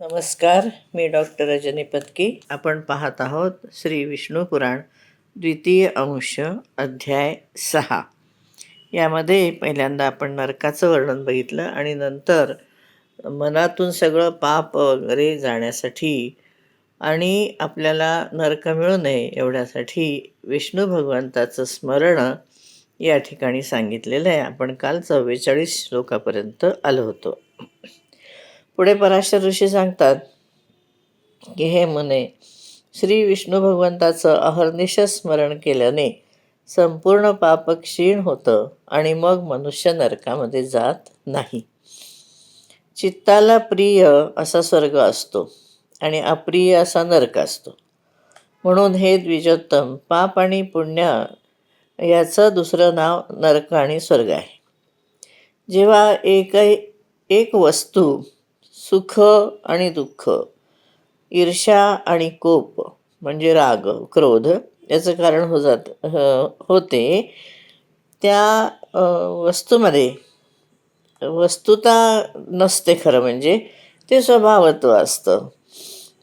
नमस्कार मी डॉक्टर रजनी पत्की. आपण पाहत आहोत श्री विष्णू पुराण द्वितीय अंश अध्याय सहा. यामध्ये पहिल्यांदा आपण नरकाचं वर्णन बघितलं आणि नंतर मनातून सगळं पाप वगैरे जाण्यासाठी आणि आपल्याला नरक मिळू नये एवढ्यासाठी विष्णू भगवंताचं स्मरण या ठिकाणी सांगितलेलं आहे. आपण काल चव्वेचाळीस श्लोकापर्यंत आलो होतो. पुढे पराशर ऋषी सांगतात की हे म्हणे श्री विष्णू भगवंताचं अहर्निश स्मरण केल्याने संपूर्ण पाप क्षीण होतं आणि मग मनुष्य नरकामध्ये जात नाही. चित्ताला प्रिय असा स्वर्ग असतो आणि अप्रिय असा नरक असतो. म्हणून हे द्विजोत्तम पाप आणि पुण्य याचं दुसरं नाव नरक आणि स्वर्ग आहे. जेव्हा एक एक वस्तू सुख आणि दुःख ईर्ष्या आणि कोप म्हणजे राग क्रोध याचं कारण हो जात होते. त्या वस्तूमध्ये वस्तुता नसते खरं म्हणजे ते स्वभावत्व असतं.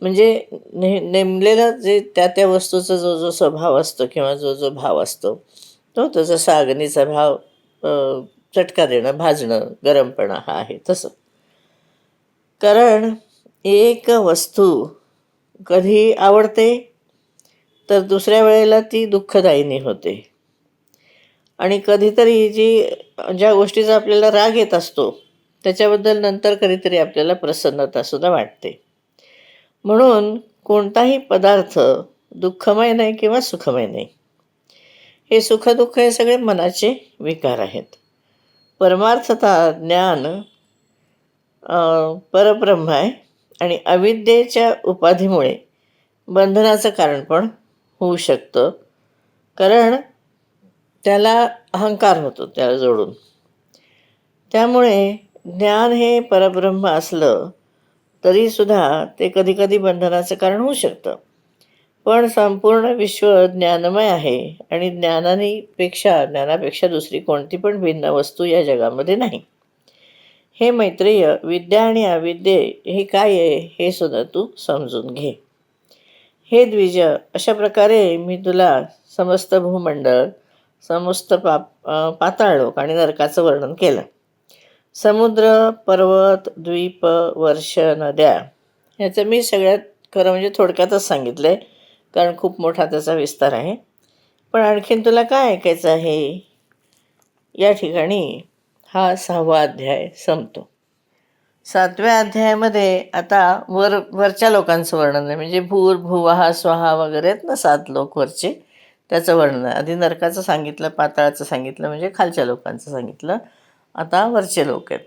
म्हणजे ने नेमलेलं जे त्या त्या वस्तूचा जो जो स्वभाव असतो किंवा जो जो भाव असतो तो तो जसा अग्नीचा भाव चटका देणं भाजणं गरमपणा हा आहे तसं. कारण एक वस्तू कधी आवडते तर दुसऱ्या वेळेला ती दुःखदायिनी होते. आणि कधीतरी जी ज्या गोष्टीचा आपल्याला राग येत असतो त्याच्याबद्दल नंतर कधीतरी आपल्याला प्रसन्नतासुद्धा वाटते. म्हणून कोणताही पदार्थ दुःखमय नाही किंवा सुखमय नाही. हे सुखदुःख हे सगळे मनाचे विकार आहेत. परमार्थता ज्ञान परब्रह्म आहे आणि अविद्येच्या उपाधीमुळे बंधनाचं कारण पण होऊ शकतं. कारण त्याला अहंकार होतो त्याला जोडून. त्यामुळे ज्ञान हे परब्रह्म असलं तरीसुद्धा ते कधीकधी बंधनाचं कारण होऊ शकतं. पण संपूर्ण विश्व ज्ञानमय आहे आणि ज्ञानानीपेक्षा ज्ञानापेक्षा दुसरी कोणती पण भिन्न वस्तू या जगामध्ये नाही. हे मैत्रेय विद्या आणि अविद्ये हे काय आहे हे सुद्धा तू समजून घे. हे द्विज अशा प्रकारे मी तुला समस्त भूमंडळ समस्त पाप पाताळ लोक आणि नरकाचं वर्णन केलं. समुद्र पर्वत द्वीप वर्ष नद्या ह्याचं मी सगळ्यात खरं म्हणजे थोडक्यातच सांगितलं आहे कारण खूप मोठा त्याचा विस्तार आहे. पण आणखीन तुला काय ऐकायचं आहे? या ठिकाणी हा सहावा अध्याय संपतो. सातव्या अध्यायामध्ये आता वर वरच्या लोकांचं वर्णन आहे. म्हणजे भूर भुवाहा स्वाहा वगैरे आहेत ना सात लोक वरचे त्याचं वर्णन आहे. आधी नरकाचं सांगितलं पाताळाचं सांगितलं म्हणजे खालच्या लोकांचं सांगितलं. आता वरचे लोक आहेत.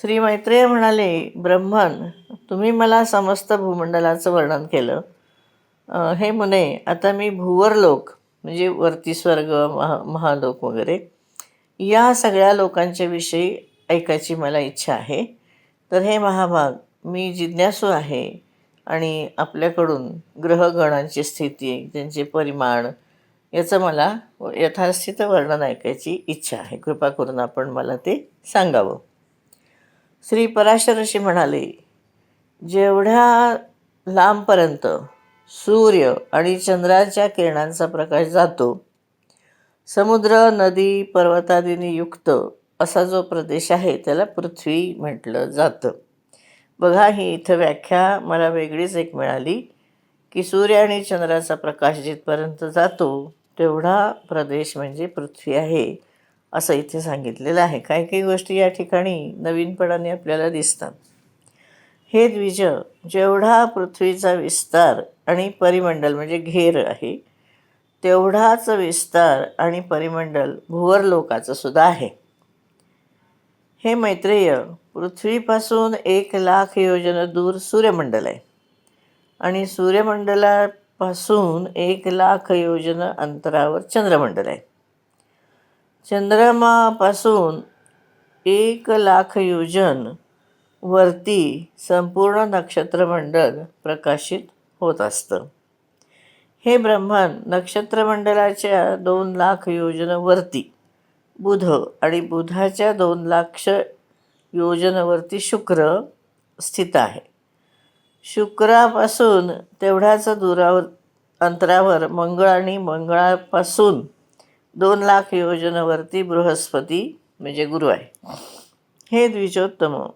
श्री मैत्रेय म्हणाले ब्रह्मन तुम्ही मला समस्त भूमंडलाचं वर्णन केलं. हे मुने आता मी भूवर लोक म्हणजे वरती स्वर्ग महा महालोक वगैरे या सगळ्या लोकांच्या विषयी ऐकायची मला इच्छा आहे. तर हे महाभाग मी जिज्ञासू आहे आणि आपल्याकडून ग्रहगणांची स्थिती त्यांचे परिमाण याचं मला यथास्थित वर्णन ऐकायची इच्छा आहे. कृपा करून आपण मला ते सांगावं. श्री पराशरशी म्हणाले जेवढ्या लांबपर्यंत सूर्य आणि चंद्राच्या किरणांचा प्रकाश जातो समुद्र नदी पर्वतादीने युक्त असा जो प्रदेश आहे त्याला पृथ्वी म्हटलं जातं. बघा ही इथं व्याख्या मला वेगळीच एक मिळाली की सूर्य आणि चंद्राचा प्रकाश जिथपर्यंत जातो तेवढा प्रदेश म्हणजे पृथ्वी आहे असं इथे सांगितलेलं आहे. काही काही गोष्टी या ठिकाणी नवीनपणाने आपल्याला दिसतात. हे द्विज जेवढा पृथ्वीचा विस्तार आणि परिमंडल म्हणजे घेर आहे तेवढाच विस्तार आणि परिमंडल भुवरलोकाचं सुद्धा आहे. हे मैत्रेय पृथ्वीपासून एक लाख योजन दूर सूर्यमंडल आहे. आणि सूर्यमंडलापासून एक लाख योजन अंतरावर चंद्रमंडल आहे. चंद्रमापासून एक लाख योजन वरती संपूर्ण नक्षत्रमंडल प्रकाशित होत असतं. हे ब्रह्मांड नक्षत्रमंडलाच्या दोन लाख योजनावरती बुध आणि बुधाच्या दोन लाख योजनावरती शुक्र स्थित आहे. शुक्रापासून तेवढ्याच दुरावर अंतरावर मंगळ आणि मंगळापासून दोन लाख योजनावरती बृहस्पती म्हणजे गुरु आहे. हे द्विजोत्तम.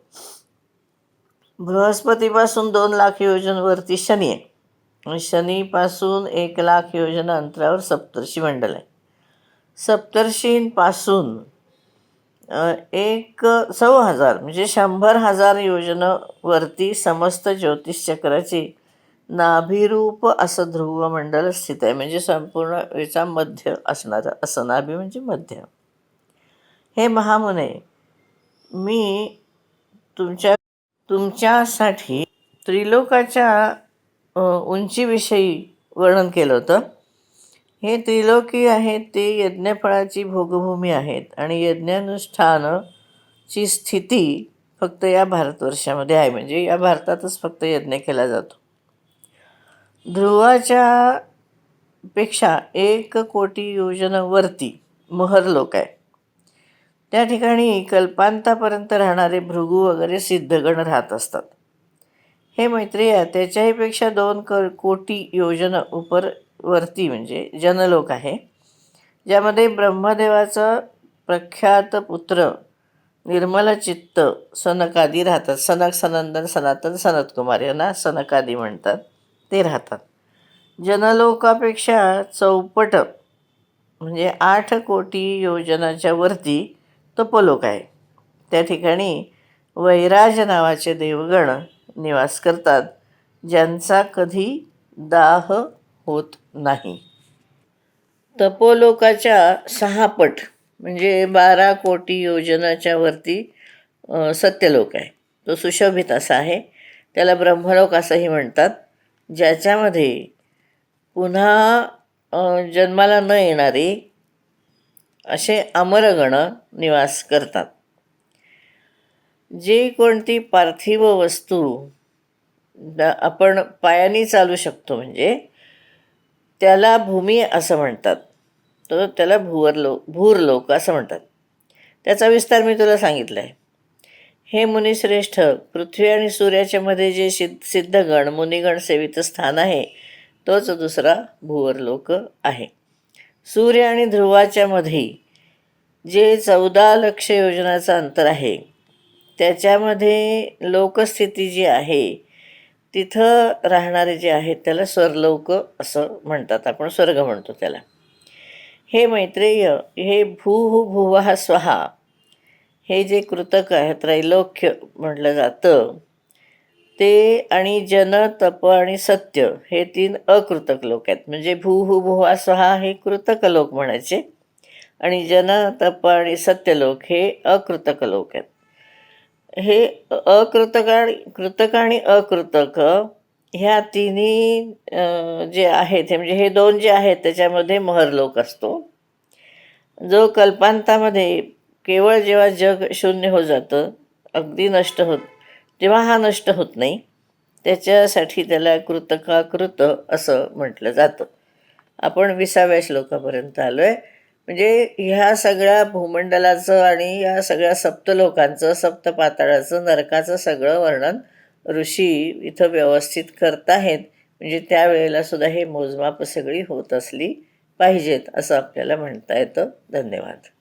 बृहस्पतीपासून दोन लाख योजनावरती शनी आहे. शनीपासून एक लाख योजना अंतरावर सप्तर्षी मंडल आहे. सप्तर्षींपासून एक सव्वा हजार म्हणजे शंभर हजार योजनावरती समस्त ज्योतिषचक्राची नाभिरूप असं ध्रुव मंडल स्थित आहे. म्हणजे संपूर्ण याचा मध्य असणारं असं नाभी म्हणजे मध्य. हे महामुने मी तुमच्या तुमच्यासाठी त्रिलोकाच्या उंचीविषयी वर्णन केलं होतं. हे त्रिलोकी आहेत ते यज्ञफळाची भोगभूमी आहेत आणि यज्ञानुष्ठानची स्थिती फक्त या भारतवर्षामध्ये आहे म्हणजे या भारतातच फक्त यज्ञ केला जातो. ध्रुवाच्या पेक्षा एक कोटी योजनावरती महरलोक आहे त्या ठिकाणी कल्पांतापर्यंत राहणारे भृगू वगैरे सिद्धगण राहत असतात. हे मैत्रिया त्याच्याहीपेक्षा दोन क कोटी योजना उपर वरती म्हणजे जनलोक आहे. ज्यामध्ये ब्रह्मदेवाचं प्रख्यात पुत्र निर्मलचित्त सनकादी राहतात. सनक सनंदन सनातन सनतकुमार यांना सनकादी म्हणतात. ते राहतात. जनलोकापेक्षा चौपट म्हणजे आठ कोटी योजनाच्या वरती तपलोक आहे. त्या ठिकाणी वैराज नावाचे देवगण निवास करतात ज्यांचा कधी दाह होत नाही. तपोलोकाच्या सहापट म्हणजे बारा कोटी योजनाच्या वरती सत्यलोक आहे. तो सुशोभित असा आहे. त्याला ब्रह्मलोक असंही म्हणतात ज्याच्यामध्ये पुन्हा जन्माला न येणारे असे अमरगण निवास करतात. जी कोणती पार्थिव वस्तू आपण पायाने चालू शकतो म्हणजे त्याला भूमी असं म्हणतात. तर त्याला भुवरलो भूरलोक असं म्हणतात. त्याचा विस्तार मी तुला सांगितला आहे हे मुनिश्रेष्ठ पृथ्वी आणि सूर्याच्या मध्ये जे सिद्ध सिद्धगण मुनिगण सेवित स्थान आहे तोच दुसरा भुवरलोक आहे. सूर्य आणि ध्रुवाच्या मध्ये जे चौदा लक्ष योजनाचं अंतर आहे त्याच्यामध्ये लोकस्थिती जी आहे तिथं राहणारे जे आहेत त्याला स्वरलोक असं म्हणतात. आपण स्वर्ग म्हणतो त्याला. हे मैत्रेय हे भू भुवः स्वहा हे जे कृतक आहे त्रैलोक्य म्हटलं जातं ते आणि जन तप आणि सत्य हे तीन अकृतक लोक आहेत. म्हणजे भूः भुवा स्वहा हे कृतक लोक म्हणायचे आणि जन तप आणि सत्यलोक हे अकृतक लोक आहेत. हे अकृतक आणि कृतक आणि अकृतक ह्या तिन्ही जे आहेत हे म्हणजे हे दोन जे आहेत त्याच्यामध्ये महरलोक असतो. जो कल्पांतामध्ये केवळ जेव्हा जग शून्य हो जातं अगदी नष्ट होत तेव्हा हा नष्ट होत नाही. त्याच्यासाठी त्याला कृतकाकृत असं म्हटलं जातं. आपण विसाव्या श्लोकापर्यंत आलो आहे म्हणजे ह्या सगळ्या भूमंडलाचं आणि या सगळ्या सप्तलोकांचं सप्तपाताळाचं नरकाचं सगळं वर्णन ऋषी इथं व्यवस्थित करत आहेत म्हणजे त्यावेळेला सुद्धा हे मोजमाप सगळी होत असली पाहिजेत असं आपल्याला म्हणता येतं. धन्यवाद.